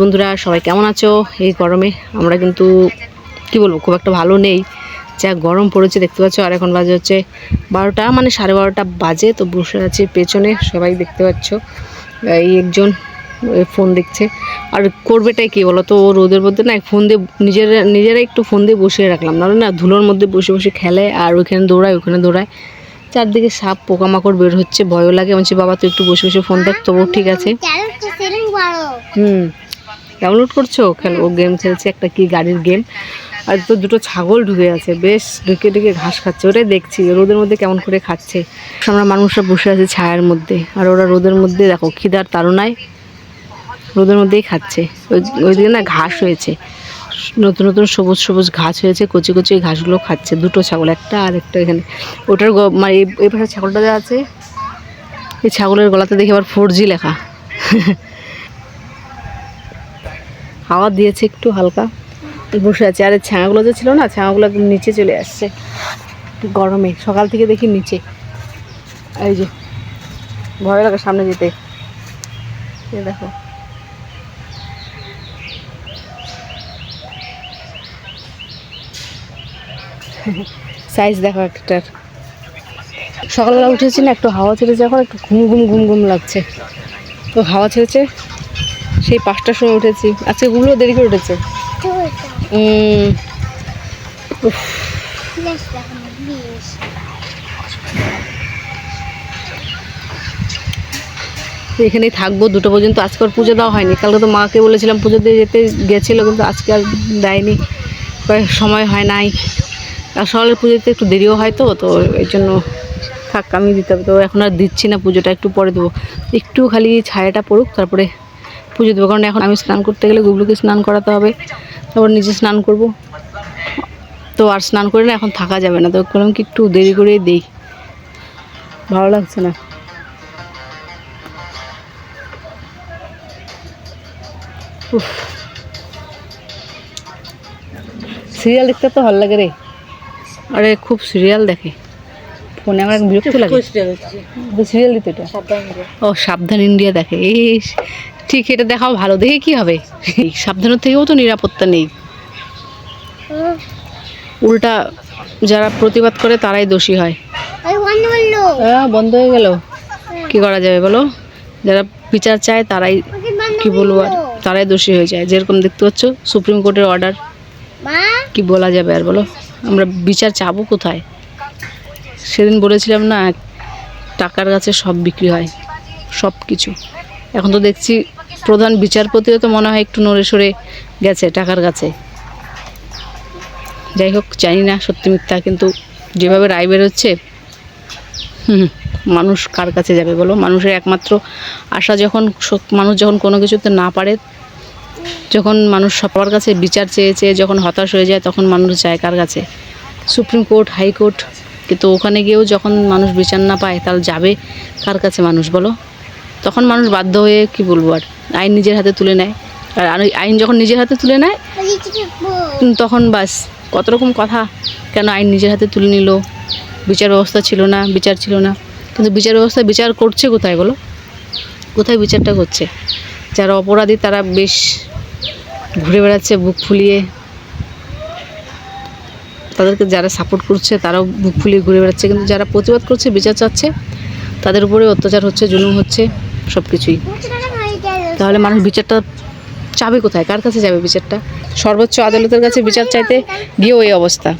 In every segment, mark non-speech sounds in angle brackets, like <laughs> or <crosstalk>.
বন্ধুরা, সবাই কেমন আছো? এই গরমে আমরা কিন্তু, কি বলব, খুব একটা ভালো নেই। যা গরম পড়েছে, দেখতে পাচ্ছ? আর এখন বাজে হচ্ছে বারোটা মানে সাড়ে বারোটা বাজে, তো বসে আছি পেছনে, সবাই দেখতে পাচ্ছ। এই একজন ফোন দেখছে। আর করবেটাই কি বলো তো রোদের মধ্যে না ফোন দিয়ে নিজেরা নিজেরা একটু ফোন দিয়ে বসিয়ে রাখলাম। নাহলে না, ধুলোর মধ্যে বসে বসে খেলে, আর ওইখানে দৌড়ায় ওখানে দৌড়ায়। চারদিকে সাপ, পোকামাকড় বের হচ্ছে, ভয়ও লাগে। বলছি, বাবা, তুই একটু বসে বসে ফোন দেখ, তবুও ঠিক আছে। হুম। ডাউনলোড করছ? খেলো ও গেম খেলছে, একটা কি গাড়ির গেম আর তো দুটো ছাগল ঢুকে আছে, বেশ ঢুকে ঢুকে ঘাস খাচ্ছে, ওটাই দেখছি, রোদের মধ্যে কেমন করে খাচ্ছে। আমরা মানুষরা বসে আছে ছায়ার মধ্যে, আর ওরা রোদের মধ্যে দেখো, খিদার তাড়নায় রোদের মধ্যেই খাচ্ছে। ওই, ওইদিকে না ঘাস হয়েছে, নতুন নতুন সবুজ সবুজ ঘাস হয়েছে, কচি কচি ঘাসগুলো খাচ্ছে, দুটো ছাগল, একটা আর একটা এখানে। ওটার মানে এই- এই পাশে ছাগলটা যা আছে, এই ছাগলের গলাতে দেখি আবার ফোর জি লেখা। <laughs> হাওয়া দিয়েছে একটু হালকা। বসে আছে। আর ছায়াগুলো যে ছিল না, ছায়াগুলো নিচে চলে আসছে। গরমে। সকাল থেকে দেখি নিচে। এই যে, ভয় লাগে সামনে যেতে। দেখো। সাইজ দেখো একটার। সকালবেলা উঠেছি না, একটু হাওয়া ছেড়েছে এখন, একটু ঘুম ঘুম ঘুম ঘুম লাগছে। তো হাওয়া ছেড়েছে। সেই পাঁচটার সময় উঠেছি। আজকে গুলো দেরি করে উঠেছে। এখানেই থাকব, দুটো পর্যন্ত। আজকে আর পুজো দেওয়া হয়নি। কালকে তো মাকে বলেছিলাম পুজো দিয়ে যেতে গেছিল, কিন্তু আজকে আর দেয়নি। সময় হয় নাই। আর সকালের পুজোতে একটু দেরিও হয় তো তো এই জন্য থাক, আমি দিতে হবে। তো এখন আর দিচ্ছি না পুজোটা, একটু পরে দেবো। একটু খালি ছায়াটা পড়ুক, তারপরে পুজো দেবো কারণ এখন আমি স্নান করতে গেলে গুবলুকে স্নান করাতে হবে। তারপর নিজে স্নান করব। তো আর স্নান করে না এখন থাকা যাবে না। তো বললাম কি একটু দেরি করেই দিই। ভালো লাগছে না। সিরিয়াল দেখতে তো ভালো লাগে রে। আরে খুব সিরিয়াল দেখে। ফোনে আমার বিরক্ত লাগে। সিরিয়াল দিতে এটা। ও সাবধান ইন্ডিয়া দেখে। এই ঠিক এটা দেখাও ভালো। দেখে কি হবে। সাবধানের থেকেও তো নিরাপত্তা নেই। উল্টা যারা প্রতিবাদ করে তারাই দোষী হয়। আহ, বন্ধ হয়ে গেল। কি করা যাবে বলো? যারা বিচার চায় তারাই কি বলব আর? তারাই দোষী হয়ে যায়। যেরকম দেখতে পাচ্ছ সুপ্রিম কোর্টের অর্ডার কি বলা যাবে আর বলো? আমরা বিচার চাবো কোথায়? সেদিন বলেছিলাম না টাকার কাছে সব বিক্রি হয়। সব কিছু এখন তো দেখছি প্রধান বিচারপতিও তো মনে হয় একটু নড়ে সরে গেছে টাকার কাছে। যাই হোক, জানি না সত্যি মিথ্যা, কিন্তু যেভাবে রায় বেরোচ্ছে, হুম, মানুষ কার কাছে যাবে বলো? মানুষের একমাত্র আশা যখন মানুষ যখন কোনো কিছুতে না পারে, যখন মানুষ সবার কাছে বিচার চেয়ে চেয়ে যখন হতাশ হয়ে যায়, তখন মানুষ যায় কার কাছে? সুপ্রিম কোর্ট হাইকোর্ট কিন্তু ওখানে গিয়েও যখন মানুষ বিচার না পায়, তাহলে যাবে কার কাছে মানুষ বলো? তখন মানুষ বাধ্য হয়ে কি বলব আর? আইন নিজের হাতে তুলে নেয়। আর আই- আইন যখন নিজের হাতে তুলে নেয়, তখন বাস কত রকম কথা। কেন আইন নিজের হাতে তুলে নিল? বিচার ব্যবস্থা ছিল না, বিচার ছিল না। কিন্তু বিচার ব্যবস্থা, বিচার করছে কোথায় বলো? কোথায় বিচারটা করছে? যারা অপরাধী, তারা বেশ ঘুরে বেড়াচ্ছে বুক ফুলিয়ে। তাদেরকে যারা সাপোর্ট করছে, তারাও বুক ফুলিয়ে ঘুরে বেড়াচ্ছে। কিন্তু যারা প্রতিবাদ করছে, বিচার চাচ্ছে, তাদের উপরে অত্যাচার হচ্ছে, জুলুম হচ্ছে সব কিছুই তাহলে মানুষ বিচারটা চাবে কোথায়? কার কাছে যাবে বিচারটা? সর্বোচ্চ আদালতের কাছে বিচার চাইতে গিয়েও এই অবস্থা।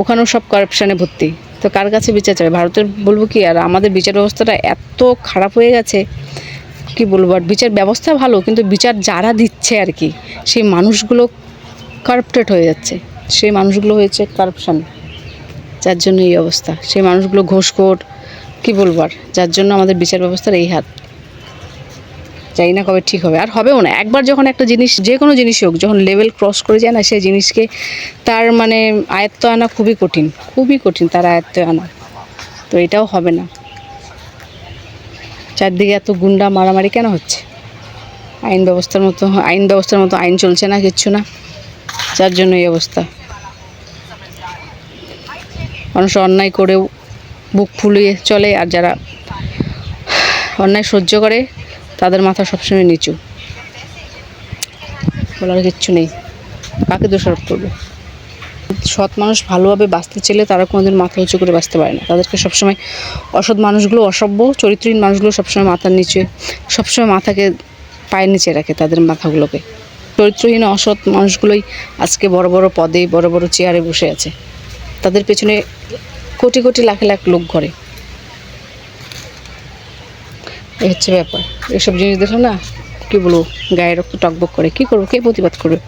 ওখানেও সব কারাপশানে ভর্তি। তো কার কাছে বিচার চাবে? ভারতের বলব কি, আর আমাদের বিচার ব্যবস্থাটা এত খারাপ হয়ে গেছে, কি বলব? আর বিচার ব্যবস্থা ভালো, কিন্তু বিচার যারা দিচ্ছে আর কি, সেই মানুষগুলো কারাপ্টেড হয়ে যাচ্ছে। সেই মানুষগুলো হয়েছে কারাপশান যার জন্য এই অবস্থা। সেই মানুষগুলো ঘোষখোর কি বলব আর? যার জন্য আমাদের বিচার ব্যবস্থার এই হাত। জানি না কবে ঠিক হবে। আর হবেও না। একবার যখন একটা জিনিস যে কোনো জিনিসই হোক, যখন লেভেল ক্রস করে যায় না, সেই জিনিসকে তার মানে আয়ত্ত আনা খুবই কঠিন। খুবই কঠিন তার আয়ত্ত আনা। তো এটাও হবে না। চারদিকে এত গুন্ডা মারামারি কেন হচ্ছে? আইন ব্যবস্থার মতো, আইন ব্যবস্থার মতো আইন চলছে না কিচ্ছু না। যার জন্য এই অবস্থা। মানুষ অন্যায় করেও বুক ফুলিয়ে চলে, আর যারা অন্যায় সহ্য করে তাদের মাথা সবসময় নিচু। বলার কিচ্ছু নেই। কাকে দোষারোপ করবে? সৎ মানুষ ভালোভাবে বাঁচতে চাইলে তারা কোনোদিন মাথা উঁচু করে বাঁচতে পারে না। তাদেরকে সবসময় অসৎ মানুষগুলো, অসভ্য, চরিত্রহীন মানুষগুলো সবসময় মাথার নিচে, সবসময় মাথাকে পায়ের নিচে রাখে তাদের মাথাগুলোকে। চরিত্রহীন, অসৎ মানুষগুলোই আজকে বড় বড় পদে, বড় বড় চেয়ারে বসে আছে। তাদের পেছনে কোটি কোটি লাখ লাখ লোক ঘরে। এই হচ্ছে ব্যাপার। এসব জিনিস দেখলে না, কি বলব গায়ে রক্ত টকবক করে। কি করব, কে প্রতিবাদ করবে?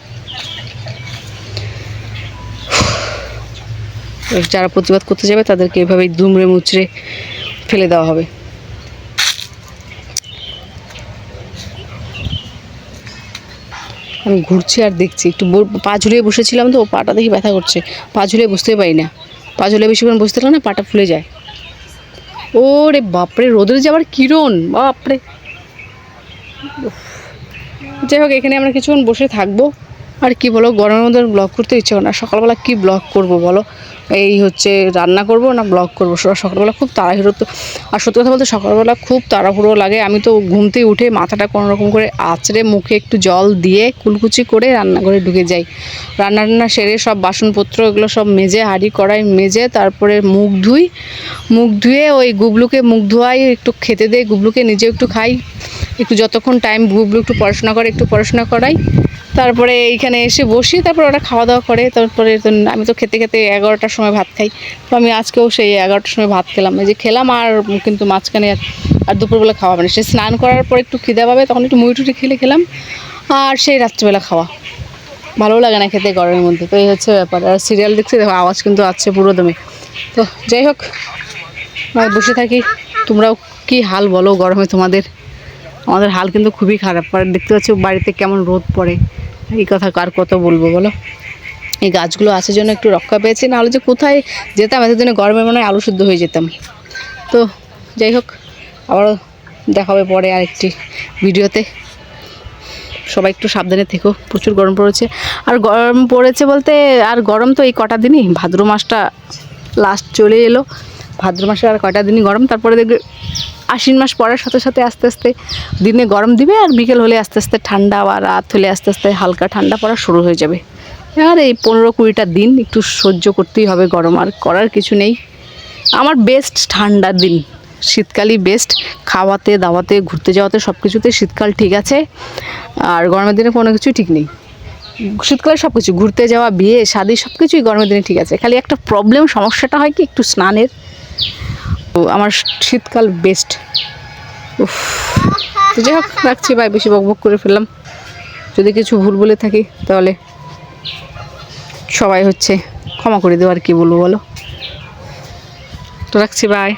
যারা প্রতিবাদ করতে যাবে, তাদেরকে এভাবেই দুমড়ে মুচড়ে ফেলে দেওয়া হবে। আমি ঘুরছি আর দেখছি, একটু পা ঝুলিয়ে বসেছিলাম তো, পাটা দেখি ব্যথা করছে। পা ঝুলিয়ে বসতেই পারি না। পা ঝুলিয়ে বেশিক্ষণ বসতে পারলে না, পাটা ফুলে যায়। ওরে বাপরে, রোদের যাবার কিরণ, বাপরে। যাই হোক, এখানে আমরা কিছুক্ষণ বসে থাকব। আর কি বলো, গরমের মধ্যে ব্লগ করতে ইচ্ছে করে না। সকালবেলা কি ব্লগ করব বলো? এই হচ্ছে রান্না করব না ব্লগ করব? সকালবেলা খুব তাড়াহুড়ো তো আর সত্যি কথা বলতে সকালবেলা খুব তাড়াহুড়ো লাগে। আমি তো ঘুমতে উঠে মাথাটা কোনো রকম করে আঁচড়ে মুখে একটু জল দিয়ে কুলকুচি করে রান্নাঘরে ঢুকে যাই। রান্না টান্না সেরে সব বাসনপত্র এগুলো সব মেজে, হাঁড়ি কড়াই মেজে, তারপরে মুখ ধুই। মুখ ধুয়ে ওই গুবলুকে মুখ ধোয়াই, একটু খেতে দেয় গুবলুকে নিজে একটু খাই। একটু যতক্ষণ টাইম গুবলু একটু পড়াশোনা করে, একটু পড়াশোনা করাই। তারপরে এইখানে এসে বসি, তারপর ওরা খাওয়া দাওয়া করে, তারপরে আমি তো খেতে খেতে এগারোটার সময় ভাত খাই। তো আমি আজকেও সেই এগারোটার সময় ভাত খেলাম। এই যে খেলাম আর কিন্তু মাঝখানে আর দুপুরবেলা খাওয়া মানে সে স্নান করার পর একটু খিদে পাবে, তখন একটু মুড়ি টুটি খেলে খেলাম। আর সেই রাত্রিবেলা খাওয়া। ভালো লাগে না খেতে গরমের মধ্যে। তো এই হচ্ছে ব্যাপার। আর সিরিয়াল দেখছি, দেখো, আওয়াজ কিন্তু আছে পুরো দমে। তো যাই হোক বসে থাকি। তোমরাও কি হাল বলো গরমে তোমাদের? আমাদের হাল কিন্তু খুবই খারাপ। আর দেখতে পাচ্ছি বাড়িতে কেমন রোদ পড়ে। এই কথা কার কত বলব বলো? এই গাছগুলো আসার জন্য একটু রক্ষা পেয়েছি, নাহলে যে কোথায় যেতাম? এতদিনে গরমে মনে হয় আলু শুদ্ধ হয়ে যেতাম। তো যাই হোক, আবারও দেখা হবে পরে আরেকটি ভিডিওতে। সবাই একটু সাবধানে থেকো, প্রচুর গরম পড়েছে। আর গরম পড়েছে বলতে, আর গরম তো এই কটা দিনই। ভাদ্র মাসটা লাস্ট চলে এলো। ভাদ্র মাসে আর কটা দিনই গরম, তারপরে দেখবে আশ্বিন মাস পড়ার সাথে সাথে আস্তে আস্তে দিনে গরম দিবে আর বিকেল হলে আস্তে আস্তে ঠান্ডা বা রাত হলে আস্তে আস্তে হালকা ঠান্ডা পড়া শুরু হয়ে যাবে। আর এই পনেরো কুড়িটা দিন একটু সহ্য করতেই হবে গরম, আর করার কিছু নেই। আমার বেস্ট ঠান্ডার দিন। শীতকালই বেস্ট খাওয়াতে, দাওয়াতে, ঘুরতে যাওয়াতে সব কিছুতে শীতকাল ঠিক আছে, আর গরমের দিনে কোনো কিছুই ঠিক নেই। শীতকালে সব কিছু ঘুরতে যাওয়া, বিয়ে, শাদি সব কিছুই গরমের দিনে ঠিক আছে। খালি একটা প্রবলেম সমস্যাটা হয় কি, একটু স্নানের। তো আমার শীতকাল বেস্ট উফ, তো যাই হোক, রাখছি ভাই বেশি বকবক করে ফেললাম। যদি কিছু ভুল বলে থাকি, তাহলে সবাই হচ্ছে ক্ষমা করে দেবো আর কি বলব বলো? তো রাখছি বাই